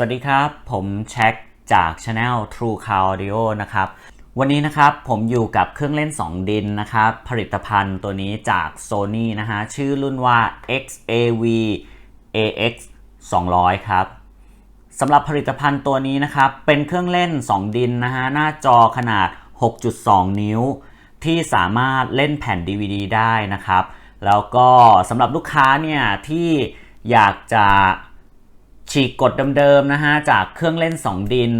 วัสดีครับ ผมแช็คจาก Channel True Car Audio นะครับ วันนี้นะครับผมอยู่กับเครื่องเล่น 2 ดินนะครับ ผลิตภัณฑ์ตัวนี้จาก Sony นะฮะ ชื่อรุ่นว่า XAV AX 200 ครับสำหรับผลิตภัณฑ์ตัวนี้นะครับ เป็นเครื่องเล่น 2 ดินนะฮะ หน้าจอขนาด 6.2 นิ้ว ที่สามารถเล่นแผ่น DVD ได้นะครับ แล้วก็สำหรับลูกค้าเนี่ยที่อยากจะ ฉีกกฎเดิมๆนะฮะจากเครื่องเล่น 2 ดิน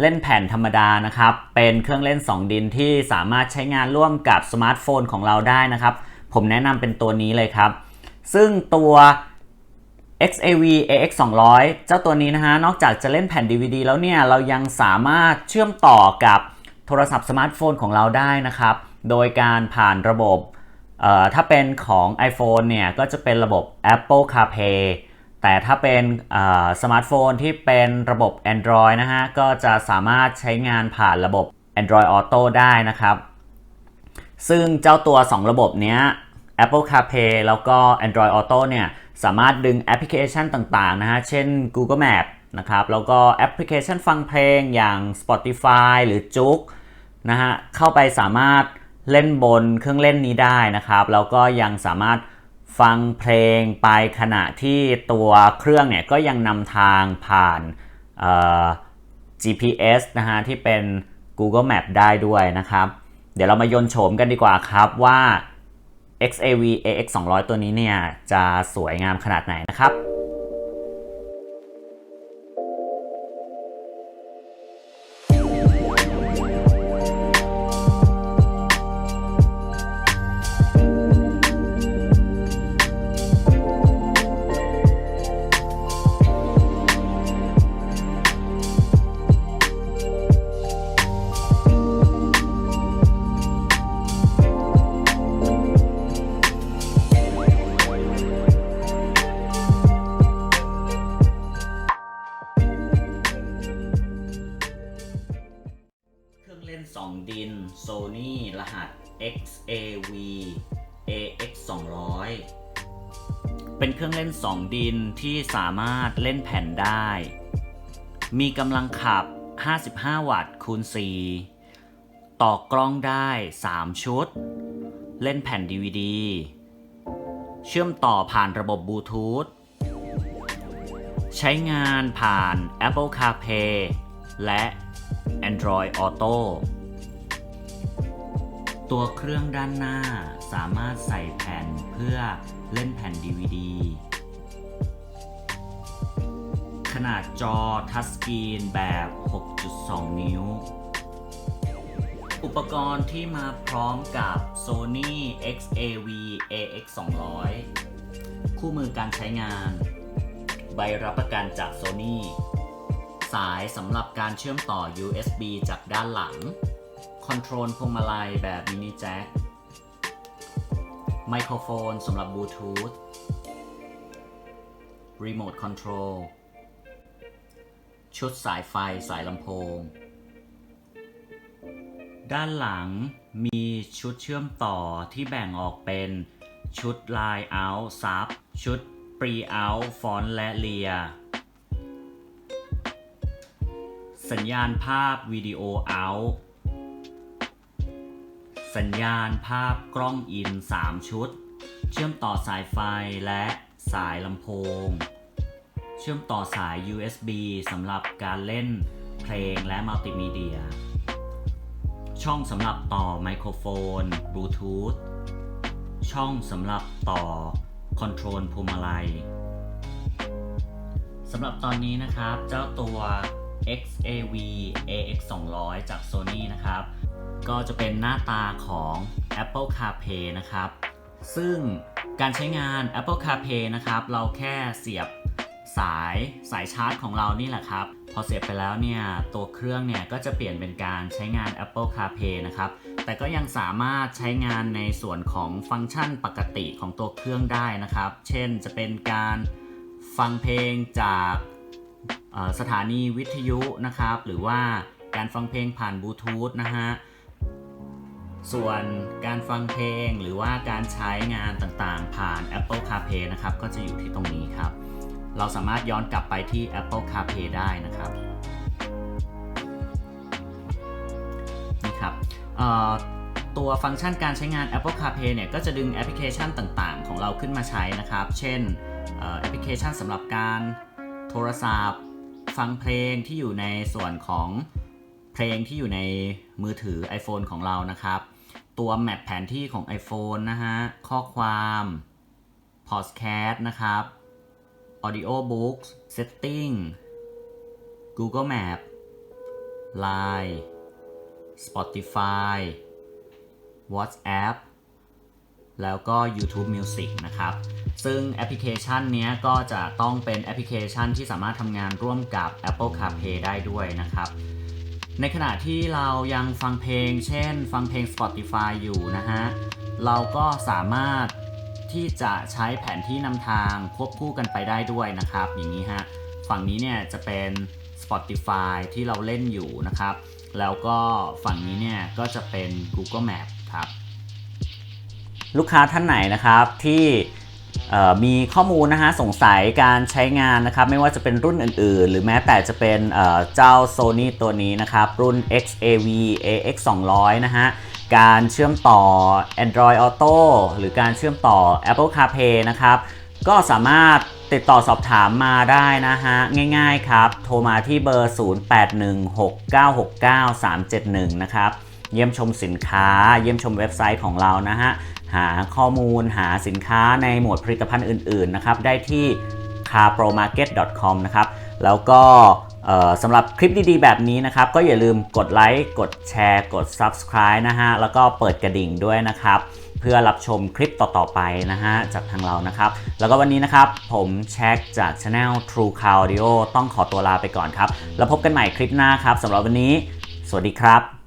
เล่นแผ่นธรรมดานะครับ เป็นเครื่องเล่น 2 ดินที่สามารถใช้งานร่วมกับสมาร์ทโฟนของเราได้นะครับ ผมแนะนำเป็นตัวนี้เลยครับ ซึ่งตัว XAV AX 200 เจ้าตัวนี้นะฮะ นอกจากจะเล่นแผ่น DVD แล้วเนี่ย เรายังสามารถเชื่อมต่อกับโทรศัพท์สมาร์ทโฟนของเราได้นะครับ โดยการผ่านระบบเอ่อถ้าเป็นของ iPhone เนี่ย ก็จะเป็นระบบ Apple CarPlay แต่ถ้าเป็นสมาร์ทโฟนที่เป็นระบบ Android นะฮะ ก็จะสามารถใช้งานผ่านระบบ Android Auto ได้นะครับ ซึ่งเจ้าตัว 2 ระบบเนี้ย Apple CarPlay แล้วก็ Android Auto เนี่ย สามารถดึงแอปพลิเคชันต่างๆนะฮะ เช่น Google Map นะครับ แล้วก็แอปพลิเคชันฟังเพลงอย่าง Spotify หรือจุกนะฮะ เข้าไปสามารถเล่นบนเครื่องเล่นนี้ได้นะครับ แล้วก็ยังสามารถ ฟังเพลงไปขณะที่ตัวเครื่องเนี่ยก็ยังนำทางผ่าน GPS นะฮะที่เป็น Google Map ได้ด้วยนะครับ เดี๋ยวเรามายนโฉมกันดีกว่าครับว่า XAV AX 200 ตัวนี้เนี่ยจะสวยงามขนาดไหนนะครับ Sony รหัส XAV AX 200เป็นเครื่องเล่น 2 ดินที่สามารถเล่นแผ่นได้ มีกำลังขับ 55 วัตต์คูณ 4 ต่อกล้องได้ 3 ชุด เล่นแผ่น DVD เชื่อมต่อผ่านระบบบลูทูธใช้งานผ่าน Apple CarPlay และ Android Auto ตัวเครื่องด้านหน้าสามารถใส่แผ่นเพื่อเล่นแผ่น DVD ขนาดจอทัชสกรีนแบบ 6.2 นิ้ว อุปกรณ์ที่มาพร้อมกับ Sony XAV AX 200 คู่มือการใช้งาน ใบรับประกันจาก Sony สายสำหรับการเชื่อมต่อ USB จากด้านหลัง คอนโทรลพวงมาลัยแบบมินิแจ็คไมโครโฟนสำหรับบลูทูธรีโมทคอนโทรลชุดสายไฟสายลำโพง ด้านหลังมีชุดเชื่อมต่อที่แบ่งออกเป็นชุด Line Out Sub ชุด Pre Out Font และ Rear สัญญาณภาพวิดีโอ out สัญญาณภาพกล้องอิน 3 ชุด เชื่อมต่อสายไฟและสายลำโพง เชื่อมต่อสาย USB สำหรับการเล่นเพลงและมัลติมีเดีย ช่องสำหรับต่อไมโครโฟนบลูทูธ ช่องสำหรับต่อคอนโทรลพวงมาลัยสำหรับตอนนี้นะครับเจ้าตัว XAV AX 200 จาก Sony นะครับ ก็จะเป็นหน้าตาของ Apple CarPlay นะครับ ซึ่งการใช้งาน Apple CarPlay นะครับ เราแค่เสียบสายสายชาร์จของเรานี่แหละครับ พอเสียบไปแล้วเนี่ย ตัวเครื่องเนี่ย ก็จะเปลี่ยนเป็นการใช้งาน Apple CarPlay นะครับ แต่ก็ยังสามารถใช้งานในส่วนของฟังก์ชันปกติของตัวเครื่องได้นะครับ เช่นจะเป็นการฟังเพลงจากสถานีวิทยุนะครับ หรือว่าการฟังเพลงผ่านบลูทูธนะฮะ ส่วนการฟังเพลงหรือว่าการใช้งานต่างๆ ผ่าน Apple CarPlay นะครับ ก็จะอยู่ที่ตรงนี้ครับ เราสามารถย้อนกลับไปที่ Apple CarPlay ได้นะครับนี่ครับตัวฟังก์ชันการใช้งาน Apple CarPlay เนี่ยก็จะดึงแอปพลิเคชันต่างๆ ของเราขึ้นมาใช้นะครับ เช่นแอปพลิเคชันสำหรับการโทรศัพท์ ฟังเพลงที่อยู่ในส่วนของเพลงที่อยู่ในมือถือ iPhone ของเรานะครับ ตัวแมปแผนที่ของ iPhone นะฮะ ข้อความ Podcast นะครับ Audio Books Setting Google Map Line Spotify WhatsApp แล้วก็ YouTube Music นะครับ ซึ่งแอปพลิเคชันนี้ก็จะต้องเป็นแอปพลิเคชันที่สามารถทำงานร่วมกับ Apple CarPlay ได้ด้วยนะครับ ในขณะที่เรายังฟังเพลง เช่น ฟังเพลง Spotify อยู่นะฮะ เราก็สามารถที่จะใช้แผนที่นำทางควบคู่กันไปได้ด้วยนะครับ อย่างนี้ฮะ ฝั่งนี้เนี่ยจะเป็น Spotify ที่เราเล่นอยู่นะครับ แล้วก็ฝั่งนี้เนี่ยก็จะเป็น Google Map ครับ ลูกค้าท่านไหนนะครับที่ มีข้อมูลนะฮะสงสัยการใช้งานนะครับไม่ว่าจะเป็นรุ่นอื่นๆ หรือแม้แต่จะเป็นเจ้า Sony ตัวนี้นะครับ รุ่น XAV AX 200นะฮะการเชื่อมต่อ Android Auto หรือการเชื่อมต่อ Apple CarPlay นะครับก็สามารถติดต่อสอบถามมาได้นะฮะ ง่ายๆครับ โทรมาที่เบอร์ 0816969371 นะครับ เยี่ยมชมสินค้า เยี่ยมชมเว็บไซต์ของเรานะฮะ หาข้อมูลหาสินค้าในหมวดผลิตภัณฑ์อื่นๆนะครับได้ที่ carpromarket.com นะครับแล้วก็สำหรับคลิปดีๆ แบบนี้นะครับ ก็อย่าลืมกดไลค์กดแชร์ กด Subscribe นะฮะ แล้วก็เปิดกระดิ่งด้วยนะครับ เพื่อรับชมคลิปต่อๆไปนะฮะ จากทางเรานะครับ แล้วก็วันนี้นะครับ ผมแช็คจาก Channel True Car Audio ต้องขอตัวลาไปก่อนครับ แล้วพบกันใหม่คลิปหน้าครับสำหรับวันนี้ สวัสดีครับ